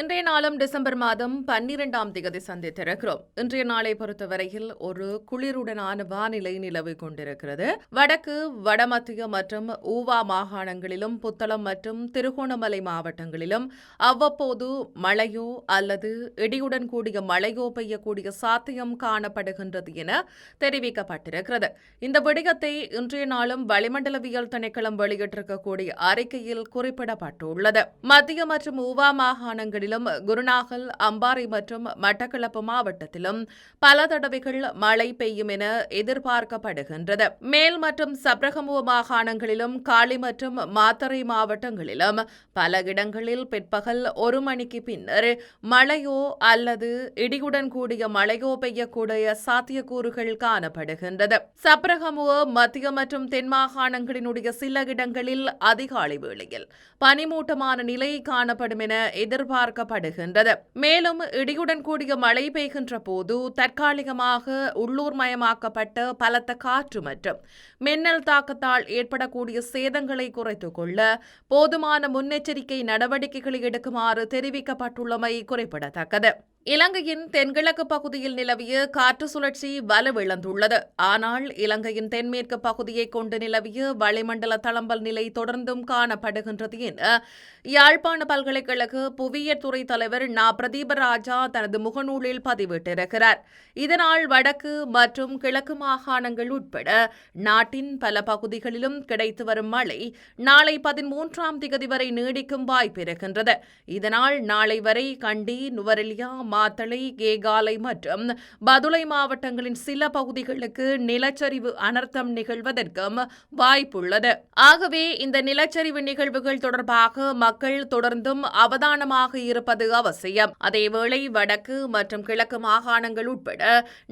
இன்றைய நாளும் டிசம்பர் மாதம் பன்னிரெண்டாம் திகதி சந்தித்திருக்கிறோம். இன்றைய நாளை பொறுத்தவரையில் ஒரு குளிருடனான வானிலை நிலவு கொண்டிருக்கிறது. வடக்கு வடமத்திய மற்றும் ஊவா மாகாணங்களிலும் புத்தளம் மற்றும் திருகோணமலை மாவட்டங்களிலும் அவ்வப்போது மழையோ அல்லது இடியுடன் கூடிய மழையோ பெய்யக்கூடிய சாத்தியம் காணப்படுகின்றது என தெரிவிக்கப்பட்டிருக்கிறது. இந்த விடயத்தை இன்றைய நாளும் வளிமண்டலவியல் திணைக்களம் வெளியிட்டிருக்கக்கூடிய அறிக்கையில் குறிப்பிடப்பட்டுள்ளது. மத்திய மற்றும் ஊவா மாகாணங்களில் மாவட்டங்களிலும் குருநாகல் அம்பாறை மற்றும் மட்டக்களப்பு மாவட்டத்திலும் பல தடவைகள் மழை பெய்யும் என எதிர்பார்க்கப்படுகின்றது. மேல் மற்றும் சப்ரகமுவ மாகாணங்களிலும் காளி மற்றும் மாத்தறை மாவட்டங்களிலும் பல இடங்களில் பிற்பகல் ஒரு மணிக்கு பின்னர் மழையோ அல்லது இடியுடன் கூடிய மழையோ பெய்யக்கூடிய சாத்தியக்கூறுகள் காணப்படுகின்றது. சப்ரகமுவ மத்திய மற்றும் தென் மாகாணங்களினுடைய சில இடங்களில் அதிகாலை வேளையில் பனிமூட்டமான நிலை காணப்படும் என எதிர்பார்க்க எதிர்பார்க்கப்படுகின்றது மேலும் இடியுடன் கூடிய மழை பெய்கின்ற போது தற்காலிகமாக உள்ளூர் மயமாக்கப்பட்ட பலத்த காற்று மற்றும் மின்னல் தாக்கத்தால் ஏற்படக்கூடிய சேதங்களை குறைத்துக் கொள்ள போதுமான முன்னெச்சரிக்கை நடவடிக்கைகளை எடுக்குமாறு தெரிவிக்கப்பட்டுள்ளமை குறிப்பிடத்தக்கது. இலங்கையின் தென்கிழக்கு பகுதியில் நிலவிய காற்று சுழற்சி வலுவிழந்துள்ளது. ஆனால் இலங்கையின் தென்மேற்கு பகுதியை கொண்டு நிலவிய வளிமண்டல தளம்பல் நிலை தொடர்ந்தும் காணப்படுகின்றது என யாழ்ப்பாண பல்கலைக்கழக புவியியல் துறை தலைவர் நா. பிரதீபராஜா தனது முகநூலில் பதிவிட்டிருக்கிறார். இதனால் வடக்கு மற்றும் கிழக்கு மாகாணங்கள் உட்பட நாட்டின் பல பகுதிகளிலும் கிடைத்து வரும் மழை நாளை பதிமூன்றாம் திகதி வரை நீடிக்கும் வாய்ப்பிருக்கின்றது. இதனால் நாளை வரை கண்டி நுவரெலியா மாத்தளை கேகாலை மற்றும் பதுளை மாவட்டங்களின் சில பகுதிகளுக்கு நிலச்சரிவு அனர்த்தம் நிகழ்வதற்கும் வாய்ப்புள்ளது. ஆகவே இந்த நிலச்சரிவு நிகழ்வுகள் தொடர்பாக மக்கள் தொடர்ந்தும் அவதானமாக இருப்பது அவசியம். அதேவேளை வடக்கு மற்றும் கிழக்கு மாகாணங்கள் உட்பட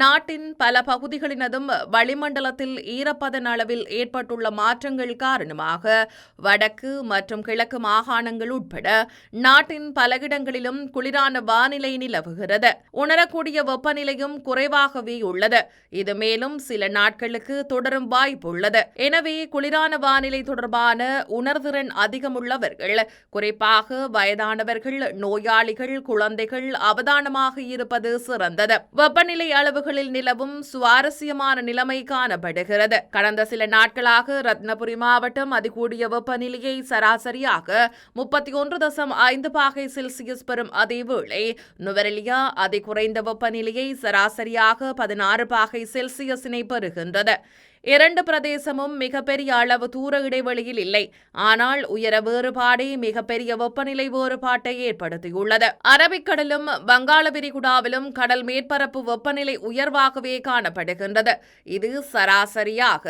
நாட்டின் பல பகுதிகளினதும் வளிமண்டலத்தில் ஈரப்பதன் அளவில் ஏற்பட்டுள்ள மாற்றங்கள் காரணமாக வடக்கு மற்றும் கிழக்கு மாகாணங்கள் உட்பட நாட்டின் பல இடங்களிலும் குளிரான வானிலை நிலவும் நிலவுகிறது உணரக்கூடிய வெப்பநிலையும் குறைவாகவே உள்ளது. இது மேலும் சில நாட்களுக்கு தொடரும் வாய்ப்புள்ளது எனவே குளிரான வானிலை தொடர்பான உணர்திறன் அதிகமுள்ளவர்கள் குறிப்பாக வயதானவர்கள் நோயாளிகள் குழந்தைகள் அவதானமாக இருப்பது சிறந்தது. வெப்பநிலை அளவுகளில் நிலவும் சுவாரஸ்யமான நிலைமை காணப்படுகிறது. கடந்த சில நாட்களாக ரத்னபுரி மாவட்டம் அதிகூடிய வெப்பநிலையை சராசரியாக முப்பத்தி ஒன்று தசம் ஐந்து பாகை செல்சியஸ் பெறும் அதேவேளை நுவரெலி ஆஸ்திரேலியா அதி குறைந்த வெப்பநிலையை சராசரியாக பதினாறு பாகை செல்சியஸினை பெறுகின்றது. இரண்டு பிரதேசமும் மிகப்பெரிய அளவு தூர இடைவெளியில் இல்லை. ஆனால் உயர வேறுபாடே மிகப்பெரிய வெப்பநிலை வேறுபாட்டை ஏற்படுத்தியுள்ளது. அரபிக்கடலும் வங்காள விரிகுடாவிலும் கடல் மேற்பரப்பு வெப்பநிலை உயர்வாகவே காணப்படுகின்றது. இது சராசரியாக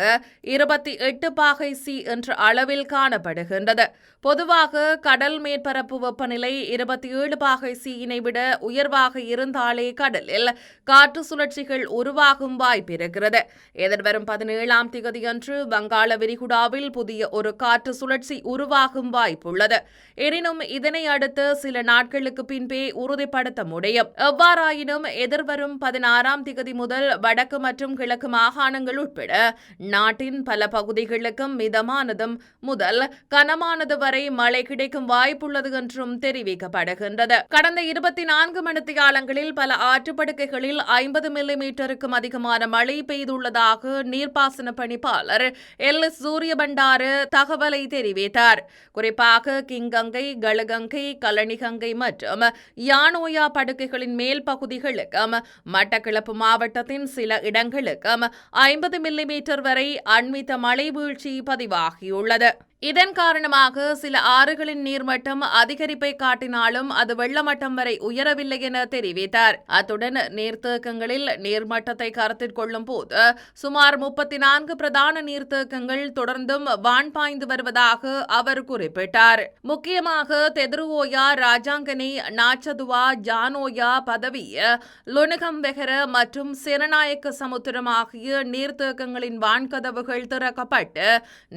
இருபத்தி எட்டு பாகை சி என்ற அளவில் காணப்படுகின்றது. பொதுவாக கடல் மேற்பரப்பு வெப்பநிலை இருபத்தி ஏழு பாகை சியினை விட உயர்வாக இருந்தாலே கடலில் காற்று சுழற்சிகள் உருவாகும் வாய்ப்பிருக்கிறது எதிர்வரும் பதினேழு ஏழாம் தேதியன்று வங்காள விரிகுடாவில் புதிய ஒரு காற்று சுழற்சி உருவாகும் வாய்ப்புள்ளது. எனினும் இதனை அடுத்து சில நாட்களுக்கு பின்பே உறுதிப்படுத்த முடியும். எவ்வாறாயினும் எதிர்வரும் பதினாறாம் திகதி முதல் வடக்கு மற்றும் கிழக்கு மாகாணங்கள் உட்பட நாட்டின் பல பகுதிகளுக்கும் மிதமானதும் முதல் கனமானது வரை மழை கிடைக்கும் வாய்ப்புள்ளது என்றும் தெரிவிக்கப்படுகின்றது. கடந்த இருபத்தி நான்கு மணித்தியாலங்களில் பல ஆற்றுப்படுக்கைகளில் ஐம்பது மில்லிமீட்டருக்கும் அதிகமான மழை பெய்துள்ளதாக நீர்ப்பாசன பாசன பணிப்பாளர் எல். எஸ். தகவலை தெரிவித்தார். குறிப்பாக கிங்கங்கை கலகங்கை கலனிகங்கை மற்றும் யானோயா படுக்கைகளின் மேல் பகுதிகளுக்கும் மட்டக்கிளப்பு மாவட்டத்தின் சில இடங்களுக்கும் ஐம்பது மில்லிமீட்டர் வரை அண்மித்த மழை வீழ்ச்சி பதிவாகியுள்ளது. இதன் காரணமாக சில ஆறுகளின் நீர்மட்டம் அதிகரிப்பை காட்டினாலும் அது வெள்ளமட்டம் வரை உயரவில்லை என தெரிவித்தார். அத்துடன் நீர்த்தேக்கங்களில் நீர்மட்டத்தை கருத்தில் கொள்ளும் போது சுமார் முப்பத்தி நான்கு பிரதான நீர்த்தேக்கங்கள் தொடர்ந்தும் வான் பாய்ந்து வருவதாக அவர் குறிப்பிட்டார். முக்கியமாக தெதுருவோயா ராஜாங்கனி நாச்சதுவா ஜானோயா பதவி லுனுகம்பெகர மற்றும் சிறநாயக்க சமுத்திரம் ஆகிய நீர்த்தேக்கங்களின் வான்கதவுகள் திறக்கப்பட்டு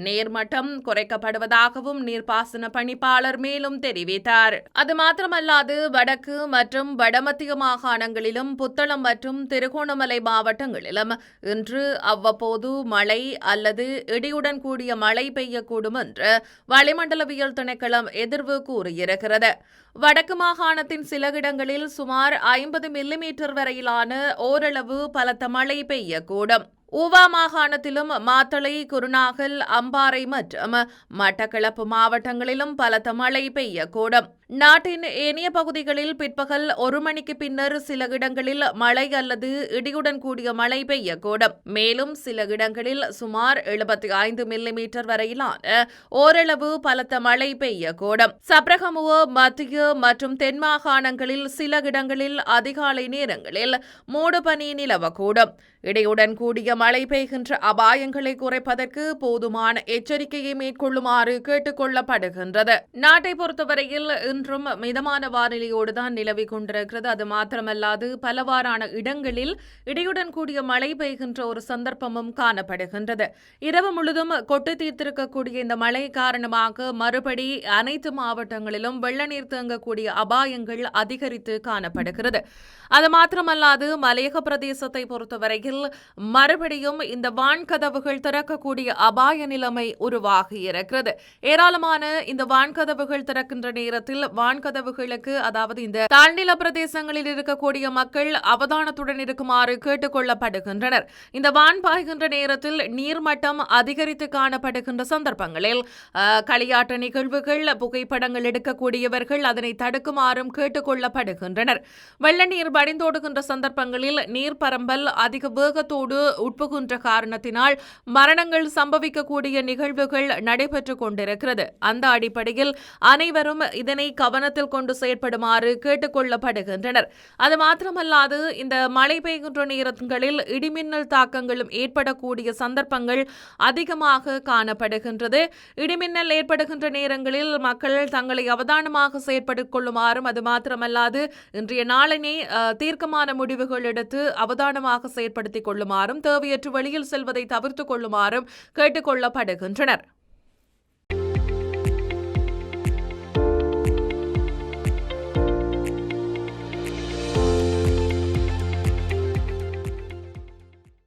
நீர்மட்டம் அழைக்கப்படுவதாகவும் நீர்ப்பாசன பணிப்பாளர் மேலும் தெரிவித்தார். அது மாத்திரமல்லாது வடக்கு மற்றும் வடமத்திய மாகாணங்களிலும் புத்தளம் மற்றும் திருகோணமலை மாவட்டங்களிலும் இன்று அவ்வப்போது மழை அல்லது இடியுடன் கூடிய மழை பெய்யக்கூடும் என்று வளிமண்டலவியல் திணைக்களம் எதிர்வு கூறியிருக்கிறது. வடக்கு மாகாணத்தின் சில இடங்களில் சுமார் ஐம்பது மில்லிமீட்டர் வரையிலான ஓரளவு பலத்த மழை பெய்யக்கூடும். ஊவா மாகாணத்திலும் மாத்தளை குருநாகல் அம்பாறை மற்றும் மட்டக்களப்பு மாவட்டங்களிலும் பலத்த மழை பெய்யக்கூடும். நாட்டின் ஏனைய பகுதிகளில் பிற்பகல் ஒரு மணிக்கு பின்னர் சில இடங்களில் மழை அல்லது இடியுடன் கூடிய மழை பெய்யக்கூடும். மேலும் சில இடங்களில் சுமார் எழுபத்தி ஐந்து மில்லிமீட்டர் வரையிலான ஓரளவு பலத்த மழை பெய்யக்கூடும். சப்ரகமுவ மத்திய மற்றும் தென் மாகாணங்களில் சில இடங்களில் அதிகாலை நேரங்களில் மூடுபனி நிலவக்கூடும். இடையுடன் கூடிய மழை பெய்கின்ற அபாயங்களை குறைப்பதற்கு போதுமான எச்சரிக்கையை மேற்கொள்ளுமாறு கேட்டுக் கொள்ளப்படுகின்றது நாட்டை பொறுத்தவரையில் இன்றும் மிதமான வானிலையோடு தான் நிலவிக் கொண்டிருக்கிறது. அது மாத்திரமல்லாது பலவாறான இடங்களில் இடையுடன் கூடிய மழை பெய்கின்ற ஒரு சந்தர்ப்பமும் காணப்படுகின்றது. இரவு முழுதும் கொட்டு தீர்த்திருக்கக்கூடிய இந்த மழை காரணமாக மறுபடி அனைத்து மாவட்டங்களிலும் வெள்ள நீர் தேங்கக்கூடிய அபாயங்கள் அதிகரித்து காணப்படுகிறது. அது மாத்திரமல்லாது மலையக பிரதேசத்தை பொறுத்தவரையில் மறுபடியும் இந்த வான்கதவுகள் திறக்கக்கூடிய அபாய நிலைமை உருவாகியிருக்கிறது. ஏராளமான இந்த வான்கதவுகள் திறக்கின்ற நேரத்தில் வான்கதவுகளுக்கு அதாவது இந்த தாழ்நில பிரதேசங்களில் இருக்கக்கூடிய மக்கள் அவதானத்துடன் இருக்குமாறு கேட்டுக் கொள்ளப்படுகின்றனர். இந்த வான் பாய்கின்ற நேரத்தில் நீர்மட்டம் அதிகரித்து காணப்படுகின்ற சந்தர்ப்பங்களில் களியாட்ட நிகழ்வுகள் புகைப்படங்கள் எடுக்கக்கூடியவர்கள் அதனை தடுக்குமாறும் கேட்டுக் கொள்ளப்படுகின்றனர். வெள்ள நீர் வடிந்தோடுகின்ற சந்தர்ப்பங்களில் நீர் பரம்பல் அதிக வேகத்தோடு புகுன்ற காரணத்தினால் மரணங்கள் சம்பவிக்கக்கூடிய நிகழ்வுகள் நடைபெற்றுக் கொண்டிருக்கிறது. அந்த அடிப்படையில் அனைவரும் இதனை கவனத்தில் கொண்டு செயற்படுமாறு கேட்டுக் கொள்ளப்படுகின்றனர். அது மாத்திரமல்லாது இந்த மழை பெய்கின்ற நேரங்களில் இடிமின்னல் தாக்கங்களும் ஏற்படக்கூடிய சந்தர்ப்பங்கள் அதிகமாக காணப்படுகின்றது. இடிமின்னல் ஏற்படுகின்ற நேரங்களில் மக்கள் தங்களை அவதானமாக செயற்பட்டுக் கொள்ளுமாறும் அது மாத்திரமல்லாது இன்றைய நாளினை தீர்க்கமான முடிவுகள் எடுத்து அவதானமாக செயற்படுத்திக் கொள்ளுமாறும் தேவையற்ற வெளியில் செல்வதை தவிர்த்துக் கொள்ளுமாறும் கேட்டுக் கொள்ளப்படுகின்றனர்.